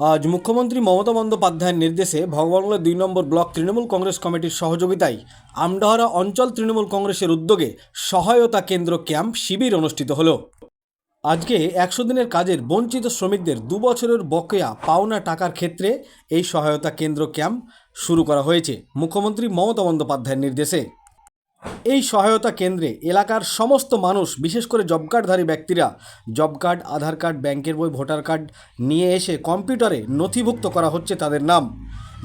আজ মুখ্যমন্ত্রী মমতা বন্দ্যোপাধ্যায়ের নির্দেশে ভগবানগোলা দুই নম্বর ব্লক তৃণমূল কংগ্রেস কমিটির সহযোগিতায় আমডাহারা অঞ্চল তৃণমূল কংগ্রেসের উদ্যোগে সহায়তা কেন্দ্র ক্যাম্প শিবির অনুষ্ঠিত হলো। আজকে একশো দিনের কাজের বঞ্চিত শ্রমিকদের দু বছরের বকেয়া পাওনা টাকার ক্ষেত্রে এই সহায়তা কেন্দ্র ক্যাম্প শুরু করা হয়েছে, মুখ্যমন্ত্রী মমতা বন্দ্যোপাধ্যায়ের নির্দেশে। এই সহায়তা কেন্দ্রে এলাকার সমস্ত মানুষ, বিশেষ করে জব কার্ডধারী ব্যক্তিরা জব কার্ড আধার কার্ড ব্যাংকের বই ভোটার কার্ড নিয়ে এসে কম্পিউটারে নথিভুক্ত করা হচ্ছে তাদের নাম।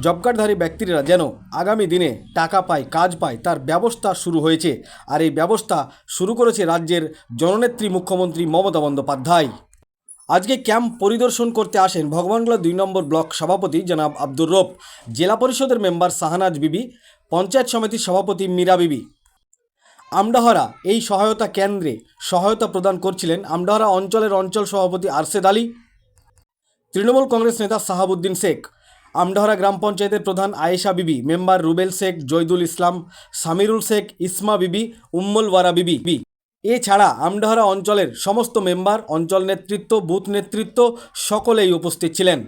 জব কার্ডধারী ব্যক্তিরা যেন আগামী দিনে টাকা পায়, কাজ পায়, তার ব্যবস্থা শুরু হয়েছে। আর এই ব্যবস্থা শুরু করেছে রাজ্যের জননেত্রী মুখ্যমন্ত্রী মমতা বন্দ্যোপাধ্যায়। আজকে ক্যাম্প পরিদর্শন করতে আসেন ভগবানগোলা দুই নম্বর ব্লক সভাপতি জনাব আব্দুর রব, জেলা পরিষদের মেম্বার শাহনাজ বিবি, পঞ্চায়েত সমিতির সভাপতি মীরা বিবি। আমডাহারা এই সহায়তা কেন্দ্রে সহায়তা প্রদান করছিলেন আমডাহারা অঞ্চলের অঞ্চল সভাপতি আরশেদ আলী, তৃণমূল কংগ্রেস নেতা সাহাবুদ্দিন শেখ, আমডাহারা গ্রাম পঞ্চায়েতের প্রধান আয়েশা বিবি, মেম্বার রুবেল শেখ জৈদুল ইসলাম, সামিরুল শেখ, ইসমা বিবি, উম্মল ওয়ারা বিবি। এছাড়া আমডাহারা অঞ্চলের সমস্ত মেম্বার, অঞ্চল নেতৃত্ব, বুথ নেতৃত্ব সকলেই উপস্থিত ছিলেন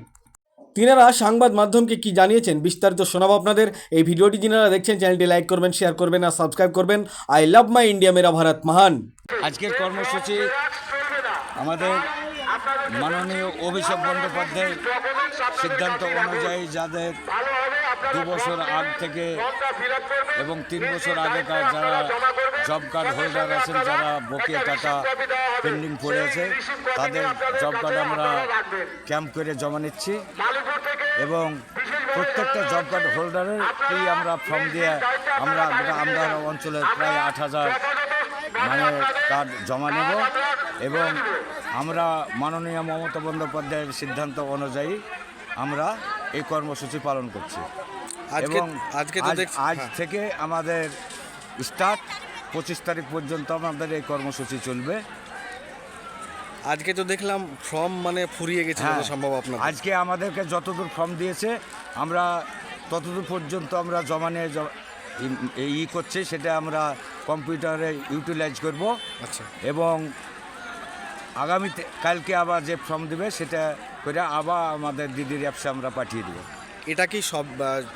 তিনারা সংবাদ মাধ্যমকে কি জানিয়েছেন বিস্তারিত শোনাবো আপনাদের। এই ভিডিওটি যিনারা দেখছেন, চ্যানেলটি লাইক করবেন, শেয়ার করবেন আর সাবস্ক্রাইব করবেন। আই লাভ মাই ইন্ডিয়া, মেরা ভারত, মহান। আজকের কর্মসূচি আমাদের মাননীয় অভিষেক বন্দ্যোপাধ্যায়ের সিদ্ধান্ত অনুযায়ী যাদের দু বছর আগ থেকে এবং তিন বছর আগেকার যারা জব কার্ড হোল্ডার আছেন, যারা বকেয়া টাকা পেন্ডিং পড়ে আছে তাদের জব কার্ড আমরা ক্যাম্প করে জমা নিচ্ছি এবং প্রত্যেকটা জব কার্ড হোল্ডারের কি আমরা ফর্ম দিয়ে আমরা আমরা অঞ্চলের প্রায় আট হাজার মানে কার্ড জমা নেব এবং আমরা মাননীয় মমতা বন্দ্যোপাধ্যায়ের সিদ্ধান্ত অনুযায়ী আমরা এই কর্মসূচি পালন করছি। এবং আজকে আজ- হ্যাঁ। থেকে আমাদের স্টার্ট পঁচিশ তারিখ পর্যন্ত আমাদের এই কর্মসূচি চলবে। আজকে তো দেখলাম ফর্ম মানে ফুরিয়ে গেছে হ্যাঁ, সম্ভব আপনার আজকে আমাদেরকে যতদূর ফর্ম দিয়েছে আমরা ততদূর পর্যন্ত আমরা জমা নিয়ে ই করছি সেটা আমরা কম্পিউটারে ইউটিলাইজ করব। আচ্ছা। এবং আগামীতে কালকে আবার যে ফর্ম দেবে সেটা করে আবার আমাদের দিদির অ্যাপসে আমরা পাঠিয়ে দেবো। এটা কি সব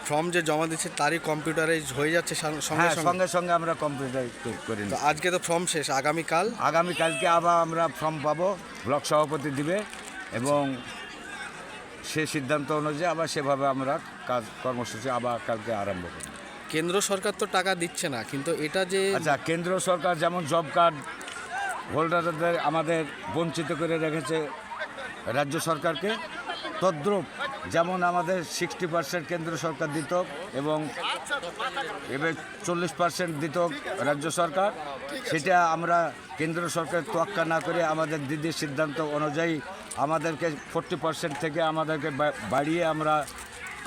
ফর্ম যে জমা দিচ্ছে তারই কম্পিউটারে হয়ে যাচ্ছে সঙ্গে সঙ্গে হ্যাঁ সঙ্গে? সঙ্গে আমরা কম্পিউটার করে নিই আজকে তো ফর্ম শেষ আগামীকাল আগামীকালকে আবার আমরা ফর্ম পাবো ব্লক সভাপতি দিবে এবং সে সিদ্ধান্ত অনুযায়ী আবার সেভাবে আমরা কাজ কর্মসূচি আবার কালকে আরম্ভ করি কেন্দ্র সরকার তো টাকা দিচ্ছে না কিন্তু এটা যে আচ্ছা কেন্দ্র সরকার যেমন জব কার্ড হোল্ডারদের আমাদের বঞ্চিত করে রেখেছে রাজ্য সরকারকে। তদ্রুপ যেমন আমাদের সিক্সটি পার্সেন্ট কেন্দ্র সরকার দিত এবং এবার চল্লিশ পার্সেন্ট দিত রাজ্য সরকার, সেটা আমরা কেন্দ্র সরকার তোয়াক্কা না করে আমাদের দিদির সিদ্ধান্ত অনুযায়ী আমাদেরকে ফোরটি পার্সেন্ট থেকে আমাদেরকে বাড়িয়ে আমরা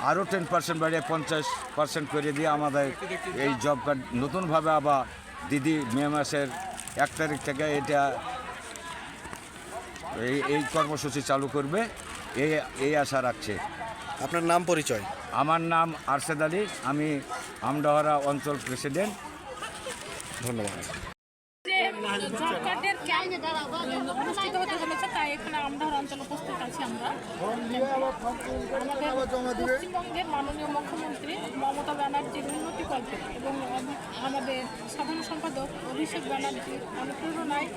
আরও টেন পার্সেন্ট বাড়িয়ে পঞ্চাশ পার্সেন্ট করে দিয়ে আমাদের এই জব কার্ড নতুনভাবে আবার দিদি মে মাসের এক তারিখ থেকে এটা এই এই কর্মসূচি চালু করবে এই এই আশা রাখছে। আপনার নাম পরিচয়? আমার নাম আরশেদ আলী আমি আমডাহারা অঞ্চল প্রেসিডেন্ট। ধন্যবাদ। জব কার্ডের অনুষ্ঠিত হতে চলেছে তাই এখানে আমদার অঞ্চলে উপস্থিত আছি আমরা। আমাদের পশ্চিমবঙ্গের মাননীয় মুখ্যমন্ত্রী মমতা ব্যানার্জির উন্নতি কল্পে এবং আমাদের সাধারণ সম্পাদক অভিষেক ব্যানার্জির অনুপ্রেরণায়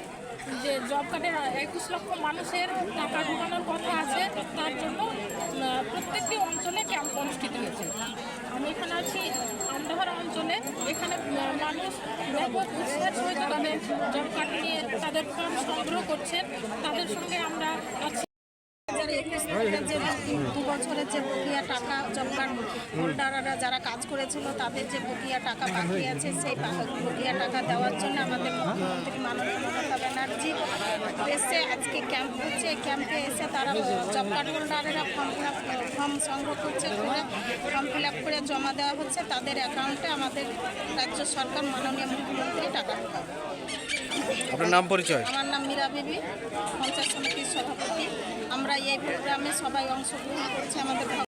যে জব কার্ডের একুশ লক্ষ মানুষের টাকা ঢোকানোর কথা আছে, তার জন্য প্রত্যেকটি অঞ্চলে ক্যাম্প অনুষ্ঠিত হয়েছে। আমি এখানে আছি আমদাহারা অঞ্চলে। এখানে মানুষ ব্যাপক উৎসাহের সহিত তাদের জব কার্ড নিয়ে তাদের ফর্ম সংগ্রহ করছেন। তাদের সঙ্গে আমরা আছি। যে দু বছরের যে বকেয়া টাকা জব কার্ড হোল্ডাররা যারা কাজ করেছিল তাদের যে বকেয়া টাকা বাকি আছে সেই বকেয়া টাকা দেওয়ার জন্য আমাদের মুখ্যমন্ত্রী মাননীয় মমতা ব্যানার্জি এসে আজকে ক্যাম্প হচ্ছে এই ক্যাম্পে এসে তারা জব কার্ড হোল্ডারেরা ফর্ম ফিল ফর্ম সংগ্রহ করছে করে ফর্ম ফিল আপ করে জমা দেওয়া হচ্ছে। তাদের অ্যাকাউন্টে আমাদের রাজ্য সরকার মাননীয় মুখ্যমন্ত্রী টাকা ঢোকাবে আপনার নাম পরিচয়? আমার নাম মীরা বিবি পঞ্চায়েত সমিতির সভাপতি। আমরা এই প্রোগ্রামে সবাই অংশগ্রহণ করছি আমাদের